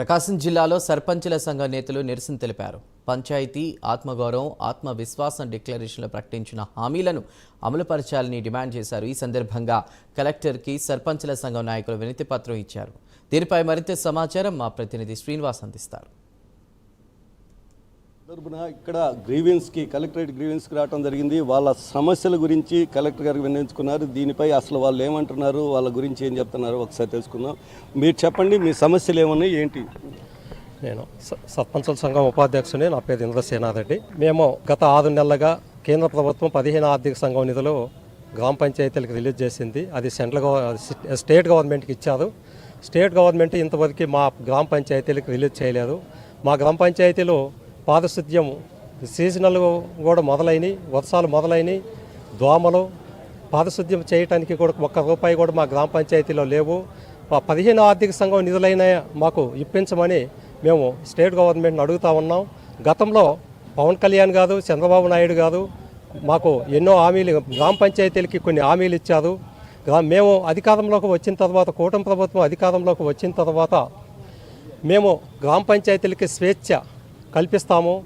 ప్రకాశం జిల్లాలో సర్పంచుల సంఘ నేతలు నిరసన తెలిపారు. పంచాయతీ ఆత్మగౌరవం ఆత్మవిశ్వాసం డిక్లరేషన్లో ప్రకటించిన హామీలను అమలుపరచాలని డిమాండ్ చేశారు. ఈ సందర్భంగా కలెక్టర్కి సర్పంచుల సంఘం నాయకులు వినతి పత్రం ఇచ్చారు. దీనిపై మరింత సమాచారం మా ప్రతినిధి శ్రీనివాస్ అందిస్తారు. సందర్భన ఇక్కడ గ్రీవెన్స్కి కలెక్టరేట్ గ్రీవెన్స్కి రావడం జరిగింది. వాళ్ళ సమస్యల గురించి కలెక్టర్ గారికి విన్నవించుకున్నారు. దీనిపై అసలు వాళ్ళు ఏమంటున్నారు వాళ్ళ గురించి ఏం చెప్తున్నారు ఒకసారి తెలుసుకుందాం. మీరు చెప్పండి మీ సమస్యలు ఏమన్నాయి ఏంటి? నేను సర్పంచుల సంఘం ఉపాధ్యక్షుని నా పేరు ఇంద్రసేనాథెడ్డి మేము గత ఆరు నెలలుగా కేంద్ర ప్రభుత్వం పదిహేను ఆర్థిక సంఘం నిధులు గ్రామ పంచాయతీలకు రిలీజ్ చేసింది. అది సెంట్రల్ స్టేట్ గవర్నమెంట్కి ఇచ్చారు. స్టేట్ గవర్నమెంట్ ఇంతవరకు మా గ్రామ పంచాయతీలకు రిలీజ్ చేయలేదు. మా గ్రామ పంచాయతీలో పారిశుద్ధ్యం సీజనల్ కూడా మొదలైనవి వర్షాలు మొదలైనవి దోమలు పారిశుద్ధ్యం చేయడానికి కూడా ఒక్క రూపాయి కూడా మా గ్రామ పంచాయతీలో లేవు. మా పదిహేను ఆర్థిక సంఘం నిధులైన మాకు ఇప్పించమని మేము స్టేట్ గవర్నమెంట్ని అడుగుతా ఉన్నాం. గతంలో పవన్ కళ్యాణ్ కాదు చంద్రబాబు నాయుడు కాదు మాకు ఎన్నో హామీలు గ్రామ పంచాయతీలకి కొన్ని హామీలు ఇచ్చారు. గ్రా- మేము అధికారంలోకి వచ్చిన తర్వాత కూటమి ప్రభుత్వం అధికారంలోకి వచ్చిన తర్వాత మేము గ్రామ పంచాయతీలకి స్వేచ్ఛ కల్పిస్తాము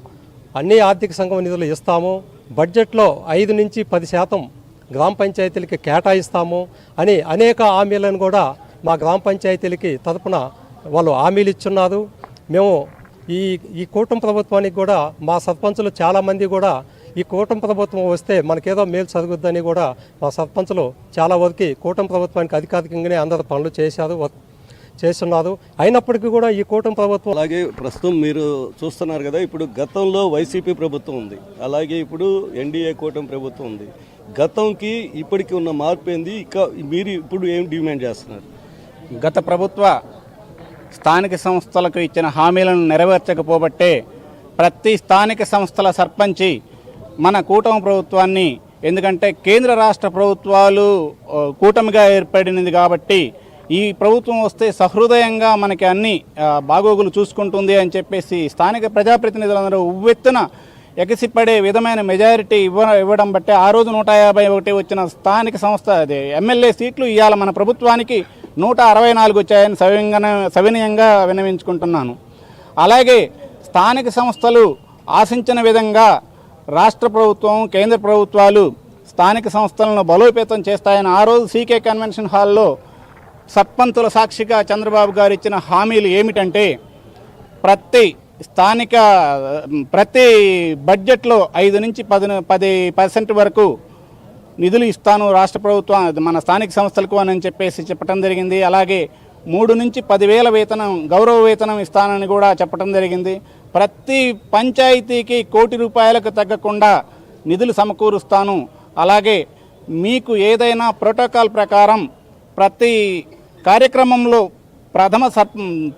అన్ని ఆర్థిక సంఘం నిధులు ఇస్తాము బడ్జెట్లో ఐదు నుంచి పది శాతం గ్రామ పంచాయతీలకి కేటాయిస్తాము అని అనేక హామీలను కూడా మా గ్రామ పంచాయతీలకి తరపున వాళ్ళు హామీలు ఇచ్చున్నారు. మేము ఈ ఈ కూటమి ప్రభుత్వానికి కూడా మా సర్పంచులు చాలామంది కూడా ఈ కూటమి ప్రభుత్వం వస్తే మనకేదో మేలు జరుగుద్దని కూడా మా సర్పంచులు చాలా వరకు కూటమి ప్రభుత్వానికి అధికారికంగానే అందరు పనులు చేశారు. వ- చేస్తున్నారు. అయినప్పటికీ కూడా ఈ కూటమి ప్రభుత్వం అలాగే ప్రస్తుతం మీరు చూస్తున్నారు కదా ఇప్పుడు గతంలో వైసీపీ ప్రభుత్వం ఉంది. అలాగే ఇప్పుడు ఎన్డీఏ కూటమి ప్రభుత్వం ఉంది. గతంకి ఇప్పటికి ఉన్న మార్పు ఏంది? ఇక మీరు ఇప్పుడు ఏం డిమాండ్ చేస్తున్నారు? గత ప్రభుత్వ స్థానిక సంస్థలకు ఇచ్చిన హామీలను నెరవేర్చకపోబట్టే ప్రతి స్థానిక సంస్థల సర్పంచి మన కూటమి ప్రభుత్వాన్ని ఎందుకంటే కేంద్ర రాష్ట్ర ప్రభుత్వాలు కూటమిగా ఏర్పడినది కాబట్టి ఈ ప్రభుత్వం వస్తే సహృదయంగా మనకి అన్ని బాగోగులు చూసుకుంటుంది అని చెప్పేసి స్థానిక ప్రజాప్రతినిధులందరూ ఉవ్వెత్తున ఎగసిపడే విధమైన మెజారిటీ ఇవ్వ ఇవ్వడం బట్టే ఆ రోజు నూట యాభై ఒకటి వచ్చిన స్థానిక సంస్థ అదే ఎమ్మెల్యే సీట్లు ఇవాళ మన ప్రభుత్వానికి నూట అరవై నాలుగు వచ్చాయని సవింగన సవినయంగా విన్నవించుకుంటున్నాను. అలాగే స్థానిక సంస్థలు ఆశించిన విధంగా రాష్ట్ర ప్రభుత్వం కేంద్ర ప్రభుత్వాలు స్థానిక సంస్థలను బలోపేతం చేస్తాయని ఆ రోజు సీకే కన్వెన్షన్ హాల్లో సర్పంచుల సాక్షిగా చంద్రబాబు గారు ఇచ్చిన హామీలు ఏమిటంటే ప్రతి స్థానిక ప్రతి బడ్జెట్లో ఐదు నుంచి పది పది పర్సెంట్ వరకు నిధులు ఇస్తాను రాష్ట్ర ప్రభుత్వం మన స్థానిక సంస్థలకు అని చెప్పేసి చెప్పడం జరిగింది. అలాగే మూడు నుంచి పదివేల వేతనం గౌరవ వేతనం ఇస్తానని కూడా చెప్పడం జరిగింది. ప్రతి పంచాయతీకి కోటి రూపాయలకు తగ్గకుండా నిధులు సమకూరుస్తాను. అలాగే మీకు ఏదైనా ప్రోటోకాల్ ప్రకారం ప్రతి కార్యక్రమంలో ప్రథమ సర్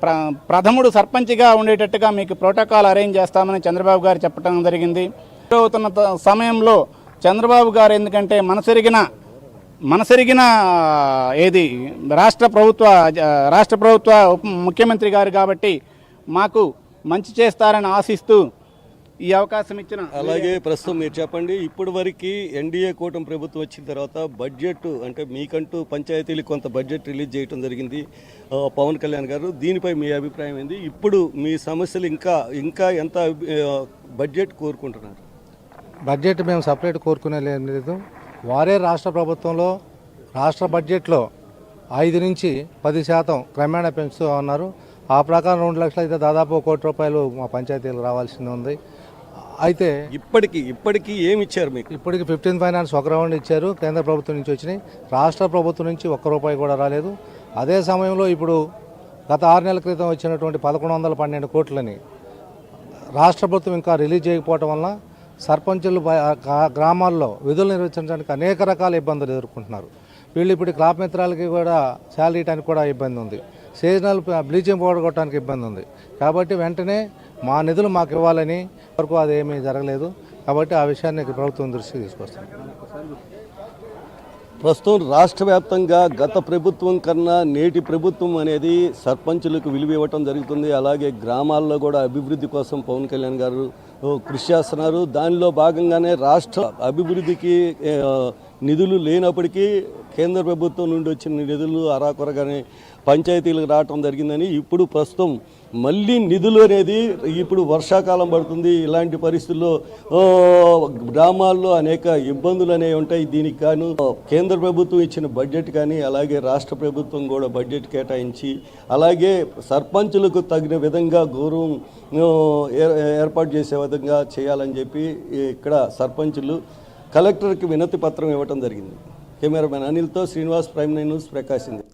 ప్ర- ప్రథముడు సర్పంచ్గా ఉండేటట్టుగా మీకు ప్రోటోకాల్ అరేంజ్ చేస్తామని చంద్రబాబు గారు చెప్పడం జరిగింది. అవుతున్న త- సమయంలో చంద్రబాబు గారు ఎందుకంటే మనసెరిగిన మనసెరిగిన ఏది రాష్ట్ర ప్రభుత్వ రాష్ట్ర ప్రభుత్వ ఉప ముఖ్యమంత్రి గారు కాబట్టి మాకు మంచి చేస్తారని ఆశిస్తూ ఈ అవకాశం ఇచ్చిన అలాగే ప్రస్తుతం మీరు చెప్పండి ఇప్పటి వరకు ఎన్డీఏ కూటమి ప్రభుత్వం వచ్చిన తర్వాత బడ్జెట్ అంటే మీకంటూ పంచాయతీలకు కొంత బడ్జెట్ రిలీజ్ చేయడం జరిగింది పవన్ కళ్యాణ్ గారు. దీనిపై మీ అభిప్రాయం ఏంది? ఇప్పుడు మీ సమస్యలు ఇంకా ఇంకా ఎంత బడ్జెట్ కోరుకుంటున్నారు? బడ్జెట్ మేము సపరేట్ కోరుకునేది ఏం లేదు. వారే రాష్ట్ర ప్రభుత్వంలో రాష్ట్ర బడ్జెట్లో ఐదు నుంచి పది శాతం క్రమేణా పెంచుతూ ఉన్నారు. ఆ ప్రకారం రెండు లక్షలు అయితే దాదాపు కోటి రూపాయలు మా పంచాయతీలకు రావాల్సింది ఉంది. అయితే ఇప్పటికి ఇప్పటికి ఏమి ఇచ్చారు మీకు? ఇప్పటికి ఫిఫ్టీన్ ఫైనాన్స్ ఒక రౌండ్ ఇచ్చారు కేంద్ర ప్రభుత్వం నుంచి వచ్చినాయి. రాష్ట్ర ప్రభుత్వం నుంచి ఒక్క రూపాయి కూడా రాలేదు. అదే సమయంలో ఇప్పుడు గత ఆరు నెలల క్రితం వచ్చినటువంటి పదకొండు వందల పన్నెండు కోట్లని రాష్ట్ర ప్రభుత్వం ఇంకా రిలీజ్ చేయకపోవటం వల్ల సర్పంచులు గ్రామాల్లో విధులు నిర్వహించడానికి అనేక రకాల ఇబ్బందులు ఎదుర్కొంటున్నారు. వీళ్ళు ఇప్పుడు క్రాప్ మిత్రాలకి కూడా శాలరీ ఇవ్వడానికి కూడా ఇబ్బంది ఉంది. సీజనల్ బ్లీచింగ్ పౌడర్ కొట్టడానికి ఇబ్బంది ఉంది. కాబట్టి వెంటనే మా నిధులు మాకు ఇవ్వాలని వరకు అది ఏమీ జరగలేదు. కాబట్టి ఆ విషయాన్ని ప్రభుత్వం దృష్టికి తీసుకొస్తాం ప్రస్తుతం రాష్ట్ర వ్యాప్తంగా గత ప్రభుత్వం కన్నా నేటి ప్రభుత్వం అనేది సర్పంచులకు విలువ ఇవ్వటం జరుగుతుంది. అలాగే గ్రామాల్లో కూడా అభివృద్ధి కోసం పవన్ కళ్యాణ్ గారు కృషి చేస్తున్నారు. దానిలో భాగంగానే రాష్ట్ర అభివృద్ధికి నిధులు లేనప్పటికీ కేంద్ర ప్రభుత్వం నుండి వచ్చిన నిధులు అరాకొరగానే పంచాయతీలకు రావటం జరిగిందని ఇప్పుడు ప్రస్తుతం మళ్ళీ నిధులు అనేది ఇప్పుడు వర్షాకాలం పడుతుంది. ఇలాంటి పరిస్థితుల్లో గ్రామాల్లో అనేక ఇబ్బందులు అనేవి ఉంటాయి. దీనికి గాను కేంద్ర ప్రభుత్వం ఇచ్చిన బడ్జెట్ కానీ అలాగే రాష్ట్ర ప్రభుత్వం కూడా బడ్జెట్ కేటాయించి అలాగే సర్పంచులకు తగిన విధంగా గౌరవం ఏర్పాటు చేసే విధంగా చేయాలని చెప్పి ఇక్కడ సర్పంచులు కలెక్టర్కి వినతి పత్రం ఇవ్వటం జరిగింది. కెమెరామెన్ అనిల్తో శ్రీనివాస్ ప్రైమ్ నైన్ న్యూస్ ప్రకాశింది.